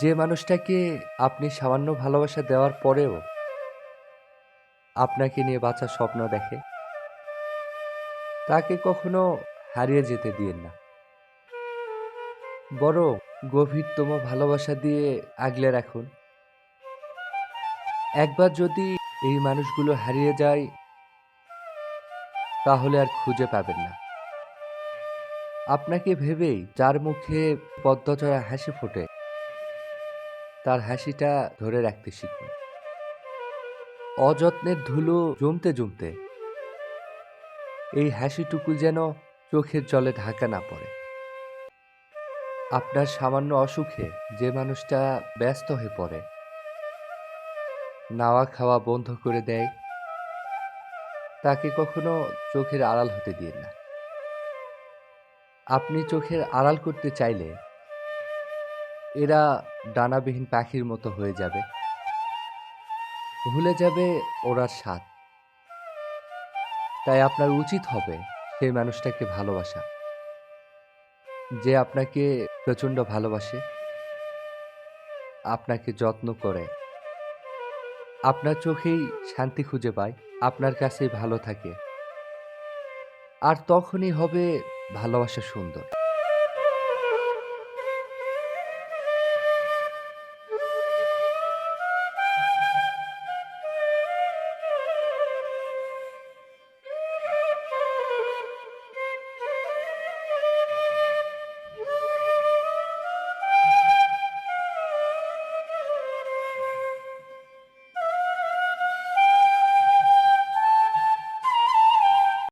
যে মানুষটাকে আপনি সামান্য ভালোবাসা দেওয়ার পরেও আপনাকে নিয়ে বাঁচার স্বপ্ন দেখে, তাকে কখনো হারিয়ে যেতে দিয়েন না। বড় গভীরতম ভালোবাসা দিয়ে আগলে রাখুন। একবার যদি এই মানুষগুলো হারিয়ে যায়, তাহলে আর খুঁজে পাবেন না। আপনাকে ভেবেই যার মুখে পদ্মচয়া হাসি ফোটে তার হাসিটা ধরে রাখতে শিখুন। অযত্নের ধুলো জমতে জমতে এই হাসিটুকু যেন চোখের জলে ঢাকা না পড়ে। আপনার সামান্য অসুখে যে মানুষটা ব্যস্ত হয়ে পড়ে, নাওয়া খাওয়া বন্ধ করে দেয়, তাকে কখনো চোখের আড়াল হতে দিন না। আপনি চোখের আড়াল করতে চাইলে এরা ডানাবিহীন পাখির মতো হয়ে যাবে। ভুলে যাবে ওরা স্বাদ তাই আপনার উচিত হবে সেই মানুষটাকে ভালোবাসা। যে আপনাকে প্রচণ্ড ভালোবাসে, আপনাকে যত্ন করে। আপনার চোখেই শান্তি খুঁজে পায়, আপনার কাছেই ভালো থাকে। আর তখনই হবে ভালোবাসা সুন্দর।